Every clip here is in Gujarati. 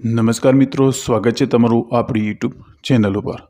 નમસ્કાર મિત્રો, સ્વાગત છે તમારું આપણી યુટ્યુબ ચેનલ ઉપર.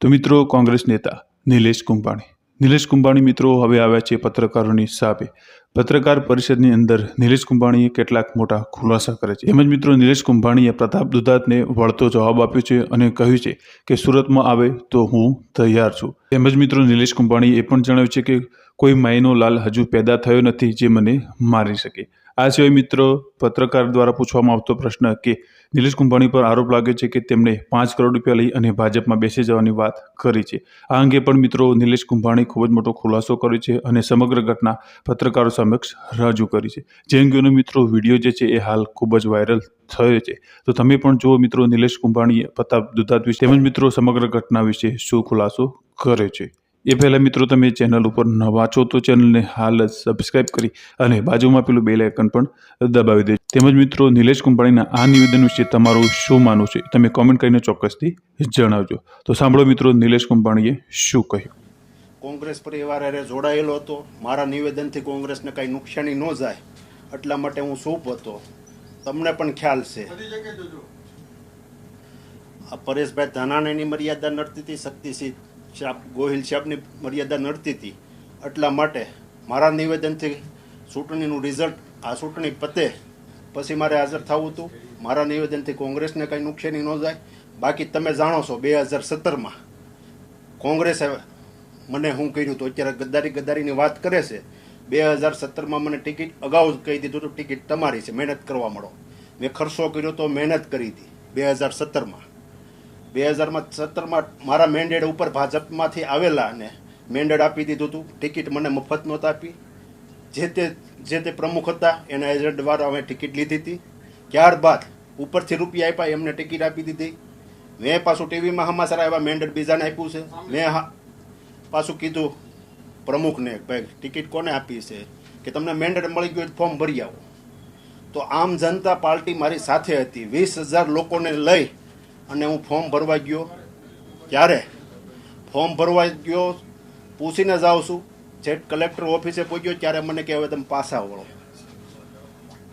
તો મિત્રો, કોંગ્રેસ નેતા નિલેશ કુંભાણી. નિલેશ કુંભાણી મિત્રો હવે આવ્યા છે પત્રકારોની સાપે પત્રકાર પરિષદની અંદર નિલેશ કુંભાણીએ કેટલાક મોટા ખુલાસા કરે છે. એમ જ મિત્રો, નિલેશ કુંભાણીએ પ્રતાપ દુધાતને વળતો જવાબ આપ્યો છે અને કહ્યું છે કે સુરતમાં આવે તો હું તૈયાર છું. તેમજ મિત્રો, નિલેશ કુંભાણીએ એ પણ જણાવ્યું છે કે કોઈ માયનો લાલ હજુ પેદા થયો નથી જે મને મારી શકે. આ સિવાય મિત્રો, પત્રકાર દ્વારા પૂછવામાં આવતો પ્રશ્ન કે, નિલેશ કુંભાણી પર આરોપ લાગે છે કે તેમણે પાંચ કરોડ રૂપિયા લઈ અને ભાજપમાં બેસી જવાની વાત કરી છે. આ અંગે પણ મિત્રો, નિલેશ કુંભાણી ખૂબ જ મોટો ખુલાસો કર્યો છે અને સમગ્ર ઘટના પત્રકારો સમક્ષ રજૂ કરી છે. જે અંગેનો મિત્રો, વીડિયો જે છે એ હાલ ખૂબ જ વાયરલ થયો છે. તો તમે પણ જુઓ મિત્રો, નિલેશ કુંભાણીએ પ્રતાપ દુધાત વિશે તેમજ મિત્રો, સમગ્ર ઘટના વિશે શું ખુલાસો કર્યો છે? એ પહેલાં મિત્રો તમે ચેનલ ઉપર નવા છો તો ચેનલને હાલ જ સબસ્ક્રાઇબ કરી અને બાજુમાં પેલું બેલ આઇકન પણ દબાવી દેજો. તેમજ મિત્રો નિલેશ કુંભાણીના આ નિવેદન વિશે તમારું શું માનવું છે તમે કોમેન્ટ કરીને ચોક્કસથી જણાવજો. તો સાંભળો મિત્રો નિલેશ કુંભાણીએ શું કહ્યું? કોંગ્રેસ પરિવાર અરે જોડાયેલો હતો. મારા નિવેદનથી કોંગ્રેસને કાંઈ નુકસાની ન જાય એટલા માટે હું સૂપ હતો. તમને પણ ખ્યાલ છે. આ પરેશભાઈ ધાનાણીની મર્યાદા નડતી હતી શક્તિસિંહ. સાહેબ ગોહિલ સાહેબની મર્યાદા નડતી હતી. એટલા માટે મારા નિવેદનથી ચૂંટણીનું રિઝલ્ટ આ ચૂંટણી પતે. પછી મારે હાજર થવું હતું. મારા નિવેદનથી કોંગ્રેસને કંઈ નુકસાની ન જાય. બાકી તમે જાણો છો બે હજાર સત્તરમાં કોંગ્રેસે મને હું કર્યું હતું? અત્યારે ગદ્દારી ગદ્દારીની વાત કરે છે. બે હજાર સત્તરમાં મને ટિકિટ અગાઉ કહી દીધું હતું, ટિકિટ તમારી છે, મહેનત કરવા મળો. મેં ખર્ચો કર્યો તો મહેનત કરી હતી બે હજાર સત્તરમાં. બે હજારમાં સત્તરમાં મારા મેન્ડેડ ઉપર ભાજપમાંથી આવેલા ને મેન્ડેડ આપી દીધું હતું ટિકિટ મને મફત નહોતા આપી. જે તે જે તે પ્રમુખ હતા, એના એજન્ટ દ્વારા અમે ટિકિટ લીધી હતી. ત્યારબાદ ઉપરથી રૂપિયા આપ્યા, એમને ટિકિટ આપી દીધી. મેં પાછું ટીવીમાં હમાસર આવ્યા મેન્ડેટ બીજાને આપ્યું છે. મેં પાછું કીધું પ્રમુખને ભાઈ, ટિકિટ કોને આપી છે? કે તમને મેન્ડેટ મળી ગયું ફોર્મ ભરી આવો. તો આમ જનતા પાર્ટી મારી સાથે હતી. વીસ હજાર લોકોને લઈ અને હું ફોર્મ ભરવા ગયો. ત્યારે ફોર્મ ભરવા ગયો, પૂછીને જાઉં છું જેટ કલેક્ટર ઓફિસે પહોંચ્યો, ત્યારે મને કહે હવે તમે પાછા વળો.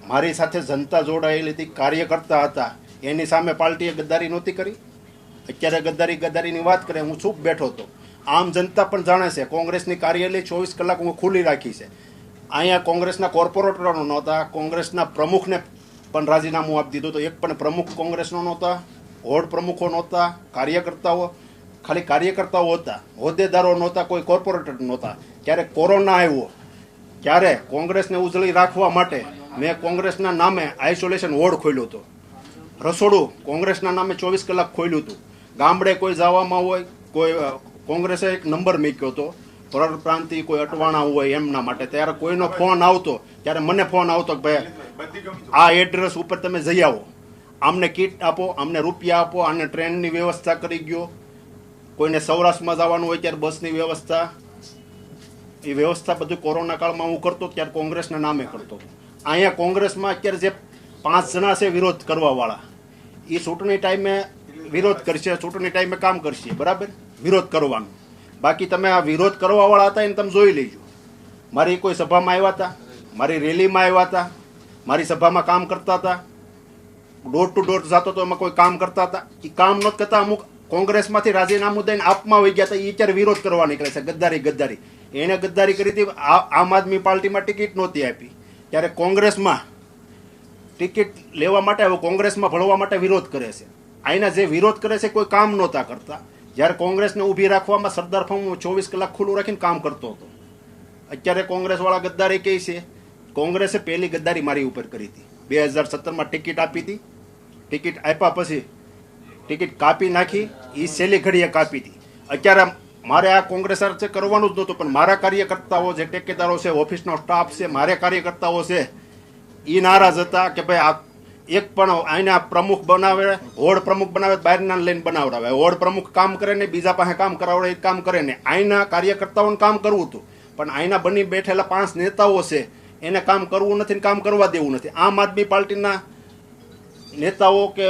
મારી સાથે જનતા જોડાયેલી હતી, કાર્યકર્તા હતા. એની સામે પાર્ટીએ ગદ્દારી નહોતી કરી. અત્યારે ગદ્દારી ગદ્દારીની વાત કરે, હું ચૂપ બેઠો હતો. આમ જનતા પણ જાણે છે, કોંગ્રેસની કાર્યાલય ચોવીસ કલાક હું ખુલ્લી રાખી છે. અહીંયા કોંગ્રેસના કોર્પોરેટરો નહોતા, કોંગ્રેસના પ્રમુખને પણ રાજીનામું આપી દીધું તો એક પણ પ્રમુખ કોંગ્રેસનો નહોતા. વોર્ડ પ્રમુખો નહોતા, કાર્યકર્તાઓ, ખાલી કાર્યકર્તાઓ હતા. હોદ્દેદારો નહોતા, કોઈ કોર્પોરેટર નહોતા. ત્યારે કોરોના આવ્યો ત્યારે કોંગ્રેસને ઉજળી રાખવા માટે મેં કોંગ્રેસના નામે આઇસોલેશન વોર્ડ ખોલ્યો હતો. રસોડું કોંગ્રેસના નામે ચોવીસ કલાક ખોલ્યું હતું. ગામડે કોઈ જવામાં હોય, કોઈ કોંગ્રેસે એક નંબર મૂક્યો હતો. પરર પ્રાંતિ કોઈ અટવાણા હોય એમના માટે. ત્યારે કોઈનો ફોન આવતો, ત્યારે મને ફોન આવતો કે ભાઈ, આ એડ્રેસ ઉપર તમે જઈ આવો. આમને કીટ આપો આમને રૂપિયા આપો આને ટ્રેનની વ્યવસ્થા કરી ગયો. કોઈને સૌરાષ્ટ્રમાં જવાનું હોય ત્યારે બસની વ્યવસ્થા. એ વ્યવસ્થા બધું કોરોના કાળમાં હું કરતો, ત્યારે કોંગ્રેસના નામે કરતો. અહીંયા કોંગ્રેસમાં અત્યારે જે પાંચ જણા છે વિરોધ કરવાવાળા એ ચૂંટણી ટાઈમે વિરોધ કરશે, ચૂંટણી ટાઈમે કામ કરશે, બરાબર? વિરોધ કરવાનો. બાકી તમે આ વિરોધ કરવાવાળા હતા એને તમે જોઈ લેજો. મારી કોઈ સભામાં આવ્યા હતા? મારી રેલીમાં આવ્યા હતા? મારી સભામાં કામ કરતા હતા? ડોર ટુ ડોર જતો હતો એમાં કોઈ કામ કરતા હતા. એ કામ ન કરતા અમુક કોંગ્રેસમાંથી રાજીનામું દઈને આપમાં વહી ગયા હતા. એ અત્યારે વિરોધ કરવા નીકળે છે, ગદ્દારી ગદ્દારી. એને ગદ્દારી કરી હતી આમ આદમી પાર્ટીમાં ટિકિટ નહોતી આપી. ત્યારે કોંગ્રેસમાં ટિકિટ લેવા માટે હવે કોંગ્રેસમાં ભળવા માટે વિરોધ કરે છે. અહીંના જે વિરોધ કરે છે, કોઈ કામ નહોતા કરતા. જ્યારે કોંગ્રેસને ઊભી રાખવામાં સરદાર ફોર્મ ચોવીસ કલાક ખુલ્લું રાખીને કામ કરતો હતો. અત્યારે કોંગ્રેસવાળા ગદ્દારી કહે છે, કોંગ્રેસે પહેલી ગદ્દારી મારી ઉપર કરી હતી. બે હજાર સત્તરમાં ટિકિટ આપી હતી. ટિકિટ આપ્યા પછી ટિકિટ કાપી નાખી એ છેલ્લી ઘડીએ કાપી હતી. અત્યારે મારે આ કોંગ્રેસ છે કરવાનું જ નહોતું, પણ મારા કાર્યકર્તાઓ જે ટેકેદારો છે, ઓફિસનો સ્ટાફ છે, મારે કાર્યકર્તાઓ છે એ નારાજ હતા કે ભાઈ આ એક પણ અહીંના પ્રમુખ બનાવે હોડ પ્રમુખ બનાવે, બહારના લઈને બનાવડાવે. હોડ પ્રમુખ કામ કરે ને બીજા પાસે કામ કરાવડે એ કામ કરે ને. અહીંના કાર્યકર્તાઓને કામ કરવું હતું. પણ અહીંના બની બેઠેલા પાંચ નેતાઓ છે, એને કામ કરવું નથી ને કામ કરવા દેવું નથી. આમ આદમી પાર્ટીના નેતાઓ કે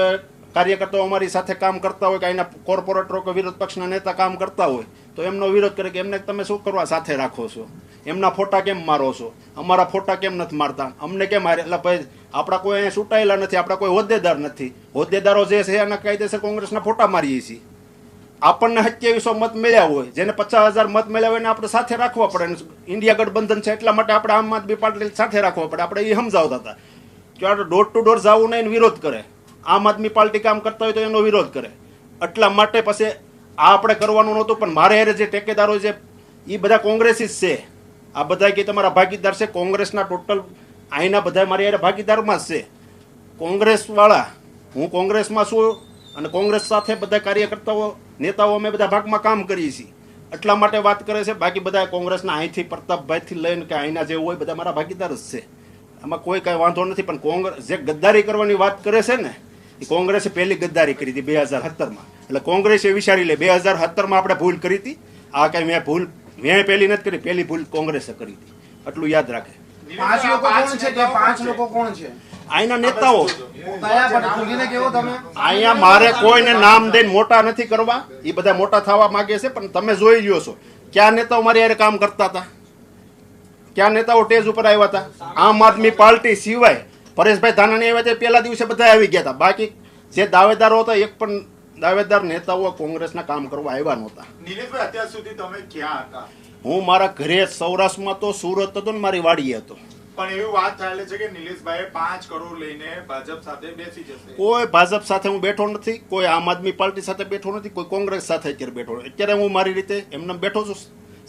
કાર્યકર્તાઓ અમારી સાથે કામ કરતા હોય કે અહીંના કોર્પોરેટરો કે વિરોધ પક્ષના નેતા કામ કરતા હોય, તો એમનો વિરોધ કરે કે એમને તમે શું કરવા સાથે રાખો છો? એમના ફોટા કેમ મારો છો? અમારા ફોટા કેમ નથી મારતા? અમને કેમ મારે એટલે ભાઈ, આપણા કોઈ અહીંયા ચૂંટાયેલા નથી, આપણા કોઈ હોદ્દેદાર નથી. હોદ્દેદારો જે છે એના કાયદેસર કોંગ્રેસના ફોટા મારીએ છીએ. આપણને સત્યાવીસો મત મળ્યા હોય, જેને પચાસ હજાર મત મળ્યા હોય એને આપણે સાથે રાખવા પડે. ઇન્ડિયા ગઠબંધન છે એટલા માટે આપણે આમ આદમી પાર્ટી સાથે રાખવા પડે. આપણે એ સમજાવતા હતા. કે ડોર ટુ ડોર જવું નહીં વિરોધ કરે, આમ આદમી પાર્ટી કામ કરતા હોય તો એનો વિરોધ કરે. એટલા માટે પછી આ આપણે કરવાનું નહોતું, પણ મારે હારે જે ટેકેદારો છે એ બધા કોંગ્રેસી જ છે. આ બધા કે તમારા ભાગીદાર છે, કોંગ્રેસના ટોટલ અહીંના બધા મારી હારે ભાગીદારમાં જ છે. કોંગ્રેસવાળા, હું કોંગ્રેસમાં છું અને કોંગ્રેસ સાથે બધા કાર્યકર્તાઓ, નેતાઓ અમે બધા ભાગમાં કામ કરીએ છીએ. એટલા માટે વાત કરે છે, બાકી બધા કોંગ્રેસના અહીંથી, પ્રતાપભાઈથી લઈને કે અહીંના જે હોય, બધા મારા ભાગીદાર જ છે. આમાં કોઈ કાંઈ વાંધો નથી પણ કોંગ્રેસ જે ગદ્દારી કરવાની વાત કરે છે ને એ કોંગ્રેસે પહેલી ગદ્દારી કરી હતી બે હજાર સત્તરમાં એટલે કોંગ્રેસે વિચારી લે બે હજાર સત્તરમાં આપણે ભૂલ કરી હતી. આ કાંઈ મેં ભૂલ મેં પહેલી નથી કરી પહેલી ભૂલ કોંગ્રેસે કરી હતી. એટલું યાદ રાખે. પાંચ લોકો કોણ છે? તે પાંચ લોકો કોણ છે? અહીંના નેતાઓ. અહીંયા મારે કોઈને નામ દઈને મોટા નથી કરવા. એ બધા મોટા થવા માંગે છે પણ તમે જોઈ લ્યો છો. ક્યાં નેતાઓ મારી યારે કામ કરતા હતા? ક્યાં નેતાઓ ટેજ ઉપર આવ્યા હતા? આમ આદમી પાર્ટી સિવાય પરેશભાઈ ધાનાણી આવ્યા તે પહેલા દિવસે બધા આવી ગયા હતા. બાકી જે દાવેદારો હતા એક પણ દાવેદાર નેતાઓ કોંગ્રેસના કામ કરવા આવ્યા નહોતા. નિલેશભાઈ અત્યાર સુધી તમે ક્યાં હતા? હું મારા ઘરે સૌરાષ્ટ્રમાં તો સુરત હતો ને મારી વાડીએ હતો. પણ એવી વાત ચાલે છે કે નિલેશભાઈ પાંચ કરોડ લઈને ભાજપ સાથે બેસી જશે. કોઈ ભાજપ સાથે હું બેઠો નથી કોઈ આમ આદમી પાર્ટી સાથે બેઠો નથી કોઈ કોંગ્રેસ સાથે અત્યારે બેઠો. અત્યારે હું મારી રીતે એમને બેઠો છું.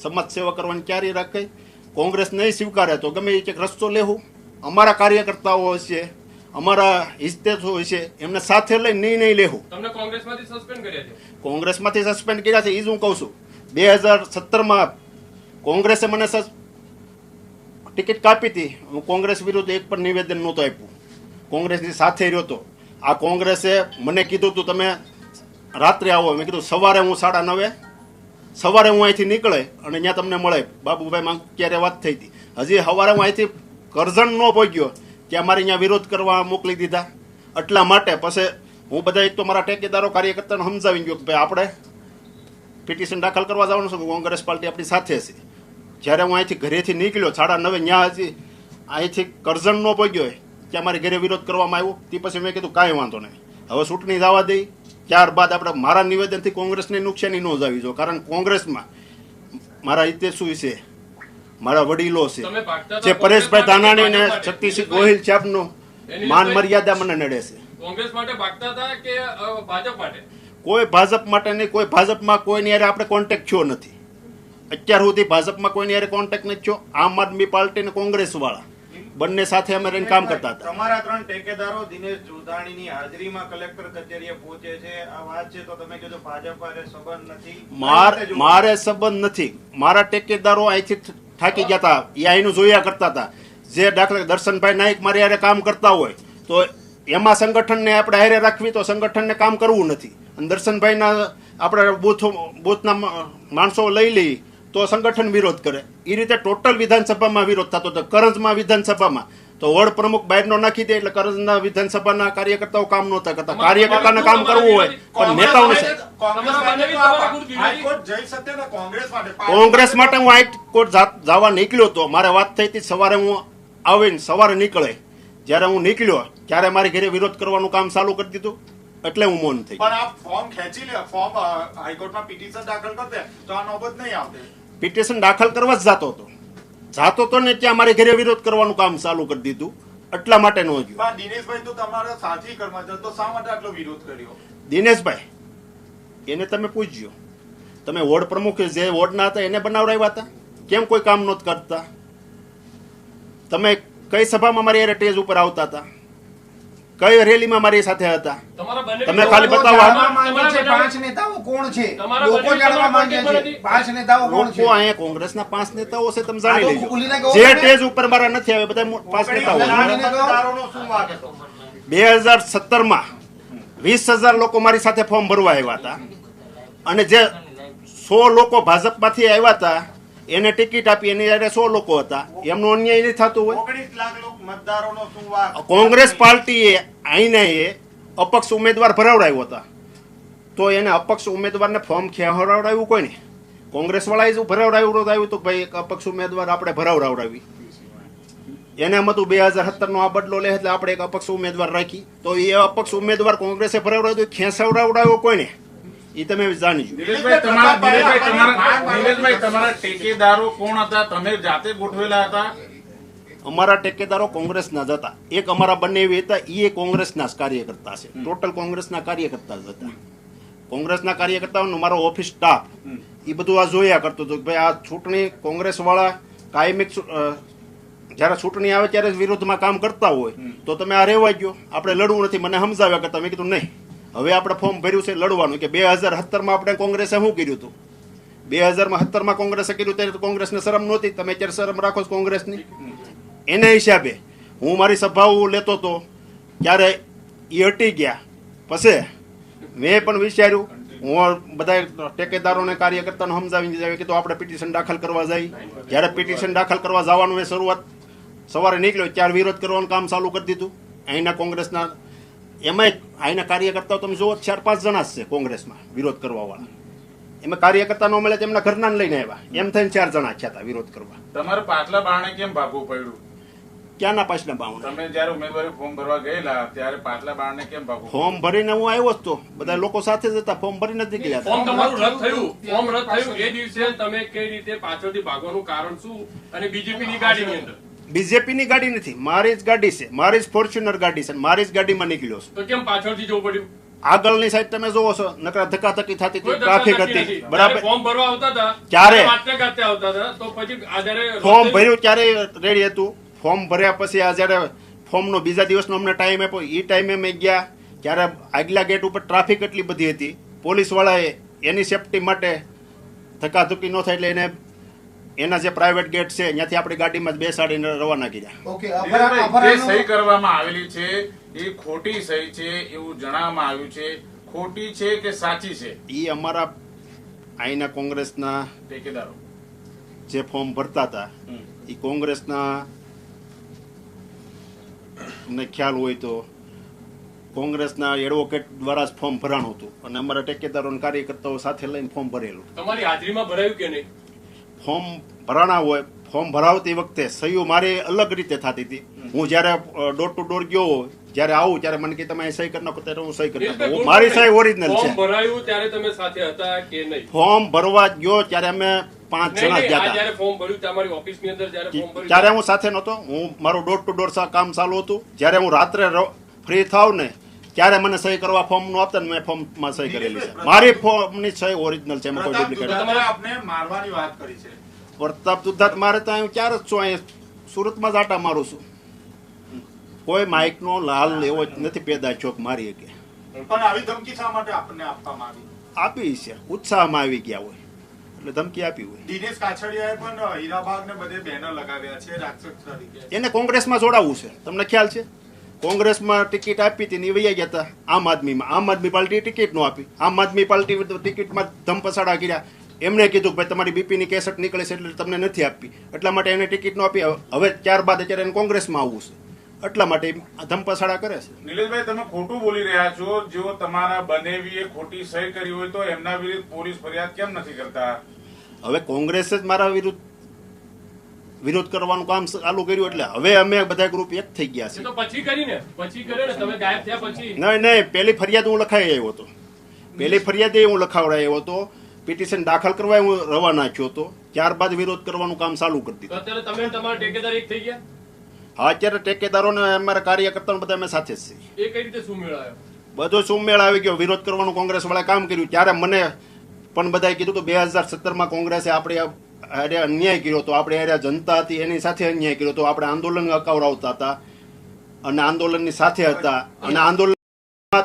સમાજ સેવા કરવાની ક્યારે રાખે કોંગ્રેસ નહીં સ્વીકારે તો ગમે એ કંઈક રસ્તો લેવું અમારા કાર્યકર્તાઓ હશે અમારા હિસ્તેસો હશે એમને સાથે લઈ નહીં લેવું તમને કોંગ્રેસમાંથી સસ્પેન્ડ કર્યા છે? કોંગ્રેસમાંથી સસ્પેન્ડ કર્યા છે એ જ હું કહું છું. બે હજાર સત્તરમાં કોંગ્રેસે મને સસ ટિકિટ કાપી હતી. હું કોંગ્રેસ વિરુદ્ધ એક પણ નિવેદન નહોતું આપ્યું. કોંગ્રેસની સાથે રહ્યો હતો આ કોંગ્રેસે મને કીધું તું તમે રાત્રે આવો. મેં કીધું સવારે હું સાડા નવે સવારે હું અહીંથી નીકળે અને ત્યાં તમને મળે. બાબુભાઈ માં ક્યારે વાત થઈ હતી? હજી સવારે હું અહીંથી કરજણ ન પહોંચ્યો કે અમારે અહીંયા વિરોધ કરવા મોકલી દીધા. એટલા માટે પછી હું બધા એક તો મારા ટેકેદારો કાર્યકર્તાને સમજાવી ગયો કે ભાઈ આપણે પિટિશન દાખલ કરવા જવાનું છે, કોંગ્રેસ પાર્ટી આપણી સાથે છે. જ્યારે હું અહીંથી ઘરેથી નીકળ્યો, સાડા નવે ત્યાં હજી અહીંથી કરજણ ન પહોંચ્યો કે અમારે ઘરે વિરોધ કરવામાં આવ્યો. તે પછી મેં કીધું, કાંઈ વાંધો નહીં. હવે ચૂંટણી જવા દઈ. ત્યારબાદ આપણે મારા નિવેદનથી કોંગ્રેસને નુકસાની ન જાવી જો કારણ કોંગ્રેસમાં મારા હિતેશુ છે મારા વડીલો છે જે પરેશભાઈ ધાનાણી ને શક્તિસિંહ ગોહિલ એની માન મર્યાદા મને નડે છે. કોંગ્રેસ માટે ભાગતા હતા કે ભાજપ માટે? કોઈ ભાજપ માટે નહીં કોઈ ભાજપમાં કોઈની યારે આપણે કોન્ટેક્ટ થયો નથી. અત્યાર સુધી ભાજપમાં કોઈની યારે કોન્ટેક્ટ નથી થયો. આમ આદમી પાર્ટી ને કોંગ્રેસ વાળા બંને સાથે અમે રહીને કામ કરતા હતા. તમારા ત્રણ ટેકેદારો દિનેશ જોધાણીની હાજરીમાં કલેક્ટર કચેરીએ પહોંચે છે. આ વાત છે તો તમે કીધું ભાજપ સંબંધ નથી? મારે સંબંધ નથી. મારા ટેકેદારો અહીંથી થાકી ગયા હતા. એ અહીંનું જોયા કરતા હતા. જે દાખલા દર્શનભાઈ નાયક મારી હારે કામ કરતા હોય તો એમાં સંગઠનને આપણે હારે રાખવી તો સંગઠનને કામ કરવું નથી. અને દર્શનભાઈના આપણે બૂથ બૂથના માણસો લઈ લઈ તો સંગઠન વિરોધ કરે. એ રીતે ટોટલ વિધાનસભામાં વિરોધ થતો હતો કરંજમાં વિધાનસભામાં. તો વડ પ્રમુખ બહારનો નાખી દે એટલે કરંજના વિધાનસભાના કાર્યકર્તાઓ કામ નહોતા કરતા કાર્યકર્તાને કામ કરવું હોય પણ નેતાઓને છે. કોંગ્રેસ માટે હું હાઈકોર્ટ જઈ શકતે ને કોંગ્રેસ માટે કોંગ્રેસ માટે હું હાઈકોર્ટ જવા નીકળ્યો હતો મારે વાત થઈ હતી સવારે હું આવીને સવારે નીકળે. જ્યારે હું નીકળ્યો ત્યારે મારી ઘરે વિરોધ કરવાનું કામ ચાલુ કરી દીધું. એટલે હું મૌન થઈ પણ આપ ફોર્મ ખેંચી લે ફોર્મ હાઈકોર્ટમાં પિટિશન દાખલ કરતે તો આ નોબત નહીં આવતે. પિટિશન દાખલ કરવા જ જતો હતો. જાતો તો ને ત્યાં મારે ઘરે વિરોધ કરવાનું કામ ચાલુ કરી દીધું. એટલા માટે નો ગયો. દિનેશભાઈ તો તમારા સાથી કર્મચારી તો શા માટે આટલો વિરોધ કર્યો? દિનેશભાઈ એને તમે પૂછજો. તમે વોર્ડ પ્રમુખ જે વોર્ડના હતા એને બનાવડાવ્યા હતા? કેમ કોઈ કામ નહોત કરતા? તમે કઈ સભામાં મારી સ્ટેજ ઉપર આવતા હતા? કઈ રેલીમાં મારી સાથે હતા? તમે ખાલી બતાવો પાંચ નેતાઓ કોણ છે? લોકો જાણવા માંગે છે. પાંચ નેતાઓ કોણ છે? અહીંયા કોંગ્રેસના પાંચ નેતાઓ છે તમે જાણી લેજો. જે ટેજ સ્ટેજ ઉપર મારા નથી આવે બધા પાંચ નેતાઓ. બે હજાર સત્તરમાં વીસ હજાર લોકો મારી સાથે ફોર્મ ભરવા આવ્યા હતા. અને જે સો લોકો ભાજપમાંથી આવ્યા હતા એને ટિકિટ આપી એની જયારે સો લોકો હતા. એમનો અન્યાય નહીં થતું હોય. કોંગ્રેસ પાર્ટીએ આઈને એ અપક્ષ ઉમેદવાર ભરાવડાવ્યો હતા. તો એને અપક્ષ ઉમેદવારને ફોર્મ ખેવડાવ્યું કોઈ નહીં કોંગ્રેસ વાળાએ જ ભરાવડાવ્યું આવ્યું તો ભાઈ એક અપક્ષ ઉમેદવાર આપણે ભરાવડાવડાવી. એને એમ હતું બે હજાર સત્તરનો આ બદલો લે એટલે આપણે એક અપક્ષ ઉમેદવાર રાખી. તો એ અપક્ષ ઉમેદવાર કોંગ્રેસે ભરાવડાવ્યો તો ખેંચાવડાવડાવ્યો કોઈને? એ તમે જાણીજો. તમારા નિલેશભાઈ તમારા નિલેશભાઈ તમારા ટેકેદારો કોણ હતા? તમે જાતે ગોઠવેલા હતા? અમારા ટેકેદારો કોંગ્રેસના જ હતા. એક અમારા બંને એવી હતા એ કોંગ્રેસના જ કાર્યકર્તા છે. ટોટલ કોંગ્રેસના કાર્યકર્તા જ હતા. કોંગ્રેસના કાર્યકર્તાઓનો મારો ઓફિસ સ્ટાફ એ બધું આ જોયા કરતો હતો કે ભાઈ આ ચૂંટણી કોંગ્રેસ વાળા કાયમિક જ્યારે ચૂંટણી આવે ત્યારે વિરોધમાં કામ કરતા હોય તો તમે આ રહેવા ગયો. આપણે લડવું નથી. મને સમજાવ્યા કરતા. મેં કીધું નહીં. હવે આપણે ફોર્મ ભર્યું છે લડવાનું. કે બે હજાર સત્તરમાં આપણે કોંગ્રેસે શું કર્યું હતું? બે હજારમાં સત્તરમાં કોંગ્રેસે કર્યું ત્યારે કોંગ્રેસને શરમ નહોતી. તમે અત્યારે શરમ રાખો છો કોંગ્રેસની? એના હિસાબે હું મારી સભાઓ લેતો હતો ત્યારે એ હટી ગયા. પછી મેં પણ વિચાર્યું, હું બધા ટેકેદારોને કાર્યકર્તાને સમજાવીને જાય, કે તો આપણે પિટિશન દાખલ કરવા જાય. જ્યારે પિટિશન દાખલ કરવા જવાનું એ શરૂઆત સવારે નીકળ્યો, ત્યારે વિરોધ કરવાનું કામ ચાલુ કરી દીધું. અહીંના કોંગ્રેસના એમાંય અહીંના કાર્યકર્તાઓ તમે જુઓ ચાર પાંચ જણા જ છે કોંગ્રેસમાં વિરોધ કરવાવાળા. એમાં કાર્યકર્તા ન મળે તેમના ઘરના લઈને આવ્યા. એમ થઈને ચાર જણા આખ્યા હતા વિરોધ કરવા. તમારે પાછલા બાણે કેમ ભાગવું પડ્યું? ક્યાંના પાછલા બાવણા તમે જયારે ઉમેદવારી ફોર્મ ભરવા ગયેલા ત્યારે પાટલા બારણે કેમ ભાગવું ફોર્મ ભરીને હું આવ્યો જ તો. બધા લોકો સાથે જ હતા ફોર્મ ભરીને જ નીકળ્યા ફોર્મ તમારું રદ થયું. ફોર્મ રદ થયું. એ દિવસે તમે કઈ રીતે પાછળથી ભાગવાનું કારણ શું? અને બીજેપી ની ગાડીની અંદર. બીજેપીની ગાડી નથી. મારી જ ગાડી છે. મારી જ ફોર્ચ્યુનર ગાડી છે. મારી જ ગાડીમાં નીકળ્યો છું. તો કેમ પાછળથી જવું પડ્યું? આગળની સાઈડ તમે જોવો છો. નકરા ધક્કાધક્કી થતી હતી ટ્રાફિક હતી. બરાબર. ફોર્મ ભરવા આવતા હતા ક્યારે? આવતા હતા. તો પછી આ ફોર્મ ભર્યું ત્યારે રેડી હતું. ફોર્મ ભર્યા પછી આ જ્યારે ફોર્મનો બીજા દિવસનો અમને ટાઈમ આપ્યો. એ ટાઈમે મેં ગયા. ત્યારે આગલા ગેટ ઉપર ટ્રાફિક એટલી બધી હતી. પોલીસવાળાએ એની સેફટી માટે ધક્કાધુક્કી ન થાય એટલે એને એના જે પ્રાઇવેટ ગેટ છે ત્યાંથી આપણી ગાડીમાં બેસાડીને રવાના કર્યા. ઓકે જે સહી કરવામાં આવેલી છે એ ખોટી સહી છે એવું જણાવવામાં આવ્યું છે. ખોટી છે કે સાચી છે? એ અમારા અહીંના કોંગ્રેસના ટેકેદારો. જે ફોર્મ ભરતા હતા એ કોંગ્રેસના તમને ખ્યાલ હોય તો કોંગ્રેસના એડવોકેટ દ્વારા જ ફોર્મ ભરાણું હતું. અને અમારા ટેકેદારો કાર્યકર્તાઓ સાથે લઈને ફોર્મ ભરેલું. તમારી હાજરીમાં ભરાયું કે નહીં? ફોર્મ ભરાણા હોય ફોર્મ ભરાવતી વખતે સહીઓ મારી અલગ રીતે થતી હતી. હું જ્યારે ડોર ટુ ડોર ગયો જ્યારે આવું ત્યારે મને કે તમે સહી કરી નાખો ત્યારે હું સહી કરી નાખો. મારી સહી ઓરિજિનલ છે. ભરાયું ત્યારે તમે સાથે હતા કે નહીં? ફોર્મ ભરવા ગયો ત્યારે અમે પાંચ જણા ગયા હતા. ત્યારે હું સાથે નહોતો. હું મારું ડોર ટુ ડોર કામ ચાલુ હતું. જ્યારે હું રાત્રે ફ્રી થાવ ને ત્યારે મને સહી કરવા ફોર્મનું આપતા મેં ફોર્મ ફોર્મમાં સહી કરેલી છે. મારી ફોર્મની સહી ઓરિજિનલ છે એમાં કોઈ ડુપ્લિકેટ આપને મારવાની વાત કરી છે. પ્રતાપ દુધાત મારે તો અહીં ક્યારે જ છું? અહીં સુરતમાં જ આટા મારું છું. કોઈ માઇકનો લાલ એવો જ નથી પેદા ચોક મારી કે પણ આવી ધમકી શા માટે આપણને આપવામાં આવી? આપી છે. ઉત્સાહમાં આવી ગયા હોય. એટલે ધમકી આપી હોય. દિનેશ કાછડિયાએ પણ હીરાબાગ ને બધે બેનર લગાવ્યા છે રાક્ષસ તરીકે. એને કોંગ્રેસમાં જોડાવવું છે. તમને ખ્યાલ છે? કોંગ્રેસમાં ટિકિટ આપી હતી ને વૈયા ગયા હતા આમ આદમીમાં આમ આદમી પાર્ટી ટિકિટ નો આપી. આમ આદમી પાર્ટી ટિકિટમાં ધમપસાડા કર્યા. એમણે કીધું કે ભાઈ તમારી બીપીની કેસેટ નીકળે છે એટલે તમને નથી આપી. એટલા માટે એને ટિકિટ નો આપી. હવે ત્યારબાદ અત્યારે એને કોંગ્રેસમાં આવવું છે. એટલા માટે ધમપસાડા કરે છે. નિલેશભાઈ તમે ખોટું બોલી રહ્યા છો. જો તમારા બનેવીએ ખોટી સહી કરી હોય તો એમના વિરુદ્ધ પોલીસ ફરિયાદ કેમ નથી કરતા? હવે કોંગ્રેસે જ મારા વિરુદ્ધ વિરોધ કરવાનું કામ ચાલુ કર્યું એટલે હવે અમે બધા ગ્રુપ એક થઈ ગયા છે પછી કરીને પછી કરે ને તમે ગાયબ થયા પછી. નહીં નહીં પેલી ફરિયાદ હું લખાઈ આવ્યો હતો. પેલી ફરિયાદ હું લખાવડાયો હતો. પિટિશન દાખલ કરવા હું રવાના થયો હતો. ત્યારબાદ વિરોધ કરવાનું કામ ચાલુ કરી દીધું. અત્યારે તમે તમારા ટેકેદાર એક થઈ ગયા? હા અત્યારે ટેકેદારોને અમારા કાર્યકર્તાઓ બધા અમે સાથે જ છીએ. એ કઈ રીતે સુમેળ આવ્યો બધો સુમેળ આવી ગયો? વિરોધ કરવાનું કોંગ્રેસ વાળા કામ કર્યું. ત્યારે મને પણ બધાએ કીધું કે બે હજાર સત્તરમાં કોંગ્રેસે આપણે હારે અન્યાય કર્યો હતો આપણે અરે જનતા હતી એની સાથે અન્યાય કર્યો હતો આપણે આંદોલન અકાવરાવતા હતા. અને આંદોલનની સાથે હતા. અને આંદોલન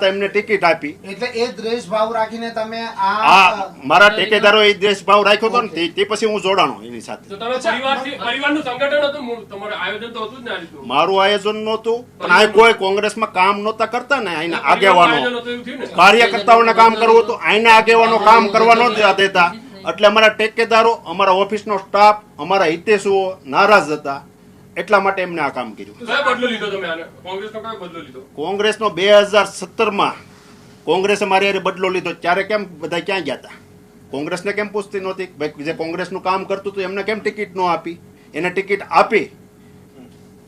એમને ટિકિટ આપી. એટલે એ દ્વેષ ભાવ રાખીને તમે આ આ મારા ટેકેદારો એ દેશ ભાવ રાખ્યો હતો ને તે- પછી હું જોડાણો એની સાથે. તો તમે પરિવારથી પરિવારનું સંગઠન હતું મૂળ. તમારું આયોજન તો હતું જ ને આ રીતનું. મારું આયોજન નહોતું પણ આ કોઈ કોંગ્રેસમાં કામ નહોતા કરતા ને અહીંના આગેવાનો. કાર્યકર્તાઓને કામ કરવું હતું અહીંના આગેવાનો કામ કરવા નહોતા દેતા. એટલે અમારા ટેકેદારો અમારા ઓફિસનો સ્ટાફ અમારા હિતેશુઓ નારાજ હતા. એટલા માટે એમને આ કામ કર્યું. કયો બદલો લીધો તમે આને? કોંગ્રેસનો કયો બદલો લીધો? કોંગ્રેસનો બે હજાર સત્તરમાં કોંગ્રેસે મારી હારે બદલો લીધો. ત્યારે કેમ બધા ક્યાં ગયા હતા કોંગ્રેસને કેમ પૂછતી નહોતી? ભાઈ જે કોંગ્રેસનું કામ કરતું હતું એમને કેમ ટિકિટ ન આપી? એને ટિકિટ આપી?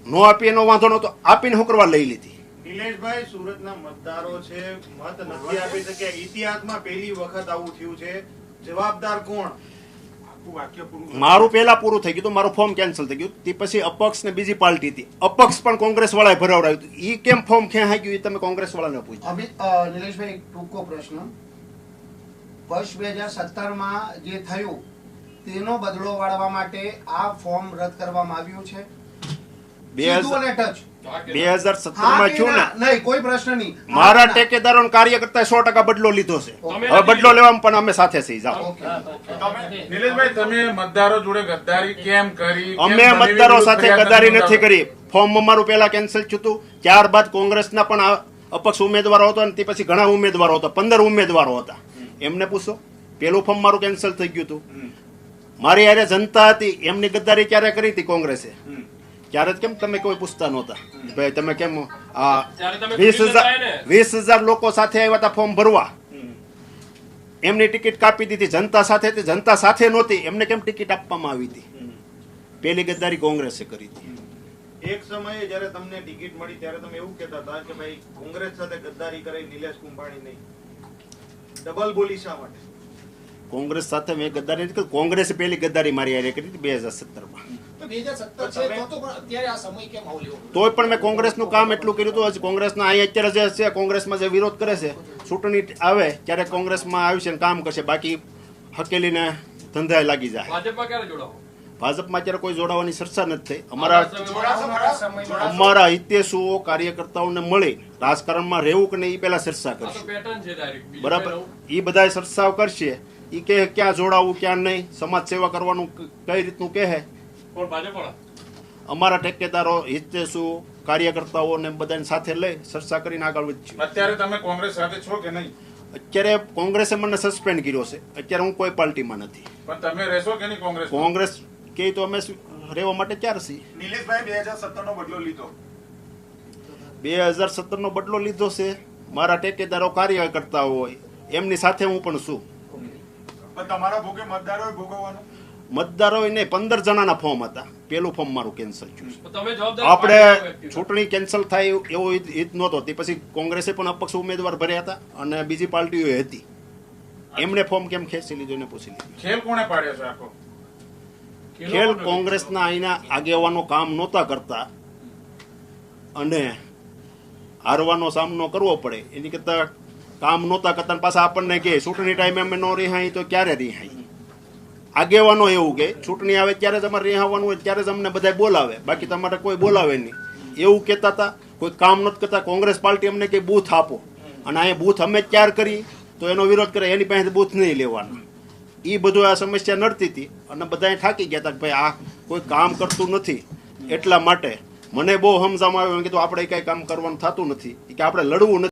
નો આપી એનો વાંધો નહોતો. આપીને હું કરવા લઈ લીધી. નિલેશભાઈ સુરતના મતદારો છે. મત નથી આપી શક્યા. ઇતિહાસમાં પહેલી વખત આવું થયું છે. જવાબદાર કોણ? આખું વાક્ય પૂરું મારું પહેલા પૂરું થઈ ગયું મારું ફોર્મ કેન્સલ થઈ ગયું તે પછી અપક્ષ ને બીજી પાર્ટી હતી. અપક્ષ પણ કોંગ્રેસ વાળાએ ભરાવડાવ્યું એ કેમ ફોર્મ ખેંચાઈ ગયું એ તમે કોંગ્રેસ વાળાને પૂછો. અભિ અ, નિલેશભાઈ ટૂંકો પ્રશ્ન. વર્ષ બે હજાર સત્તરમાં જે થયું તેનો બદલો વાળવા માટે આ ફોર્મ રદ કરવામાં આવ્યું છે. બે હજાર સત્તરમાં કે ને ના? નહીં કોઈ પ્રશ્ન નહીં. મારા હા કે ના? ટેકેદારો કાર્યકર્તા સો ટકા બદલો લીધો છે. હવે બદલો લેવામાં પણ અમે સાથે છીએ જાઓ. નિલેશભાઈ તમે મતદારો જોડે ગદ્દારી કેમ કરી? અમે મતદારો સાથે ગદ્દારી નથી કરી. ફોર્મ અમારું પહેલા કેન્સલ થયું હતું. ત્યારબાદ કોંગ્રેસના પણ અપક્ષ ઉમેદવારો હતો અને તે પછી ઘણા ઉમેદવારો હતા. પંદર ઉમેદવારો હતા. એમને પૂછો. પેલું ફોર્મ મારું કેન્સલ થઈ ગયું હતું. મારી યારે જનતા હતી. એમની ગદ્દારી ક્યારે કરી હતી કોંગ્રેસે? ત્યારે કેમ તમે કોઈ પૂછતા નહોતા? ભાઈ તમે કેમ આ વીસ હજાર વીસ હજાર લોકો સાથે આવ્યા હતા ફોર્મ ભરવા. એમની ટિકિટ કાપી દીધી. જનતા સાથે હતી. જનતા સાથે નહોતી. એમને કેમ ટિકિટ આપવામાં આવી હતી? પેલી ગદ્દારી કોંગ્રેસે કરી હતી. એક સમયે જ્યારે તમને ટિકિટ મળી ત્યારે તમે એવું કહેતા હતા કે ભાઈ કોંગ્રેસ સાથે ગદ્દારી કરે નિલેશ કુંભાણી નહીં. ડબલ બોલી શા માટે? કોંગ્રેસ સાથે મેં ગદ્દારી કોંગ્રેસે પેલી ગદ્દારી મારી હારે કરી હતી બે હજાર સત્તરમાં. છે તોય પણ મેં કોંગ્રેસનું કામ એટલું કર્યું હતું કોંગ્રેસના અહીં અત્યારે જે છે કોંગ્રેસમાં જે વિરોધ કરે છે ચૂંટણી આવે ત્યારે કોંગ્રેસમાં આવી ને કામ કરશે બાકી હકેલીને ધંધાએ લાગી જાય. ભાજપમાં ક્યારે જોડાવો? ભાજપમાં અત્યારે કોઈ જોડાવાની ચર્ચા નથી થઈ. અમારા અમારા હિતેશુઓ કાર્યકર્તાઓને મળી રાજકારણમાં રહેવું કે નહીં એ પહેલા ચર્ચા કરશે. છે બરાબર. એ બધા ચર્ચાઓ કરશે. એ કે ક્યાં જોડાવું ક્યાં નહીં. સમાજ સેવા કરવાનું કઈ રીતનું કહે? કોણ ભાજપ વાળા અમારા ટેકેદારો હિતેશુ કાર્યકર્તાઓને બધાને સાથે લઈ ચર્ચા કરીને આગળ વધશું. અત્યારે તમે કોંગ્રેસ સાથે છો કે નહીં? અત્યારે કોંગ્રેસે મને સસ્પેન્ડ કર્યો છે. અત્યારે હું કોઈ પાર્ટીમાં નથી. પણ તમે રહેશો કે નહીં કોંગ્રેસ? કોંગ્રેસ કે તો અમે રહેવા માટે ક્યારે છીએ. નિલેશભાઈ બે હજાર સત્તર નો બદલો લીધો. બે હજાર સત્તરનો બદલો લીધો છે. મારા ટેકેદારો કાર્યકર્તા હોય એમની સાથે હું પણ છું. પણ તમારા ભોગે મતદારો ભોગવવાનું? મતદારો નહીં પંદર જણાના ફોર્મ હતા. પેલું ફોર્મ મારું કેન્સલ થયું છે. તો તમે જવાબદાર આપણે. ચૂંટણી કેન્સલ થાય એવો હિત હિત નહોતો. તે પછી કોંગ્રેસે પણ અપક્ષ ઉમેદવાર ભર્યા હતા અને બીજી પાર્ટીઓ હતી. એમણે ફોર્મ કેમ ખેંચી લીધું એને પૂછી લીધું. ખેલ કોણે પાડ્યો છે આખો? ખેલ કોંગ્રેસના અહીંના આગેવાનો કામ નહોતા કરતા. અને હારવાનો સામનો કરવો પડે. એની કરતા કામ નહોતા કરતા પાછા આપણને કહે ચૂંટણી ટાઈમે અમે ન રિહાઈ તો ક્યારે રિહાઈ આગેવાનો એવું કે ચૂંટણી આવે ત્યારે તમારે અમારે આવવાનું હોય, ત્યારે જ અમને બધા બોલાવે. બાકી તમારે કોઈ બોલાવે નહીં. એવું કહેતા હતા. કોઈ કામ નથી કરતા. કોંગ્રેસ પાર્ટી અમને કે બૂથ આપો. અને અહીંયા બૂથ અમે ત્યાર કરી, તો એનો વિરોધ કરે. એની પાસે બૂથ નહીં લેવાનો. એ બધું આ સમસ્યા નડતી હતી. અને બધાએ થાકી ગયા હતા કે ભાઈ, આ કોઈ કામ કરતું નથી. એટલા માટે મને બહુ સમજામાં આવ્યું. કીધું, આપણે કાંઈ કામ કરવાનું થતું નથી. કે આપણે લડવું નથી.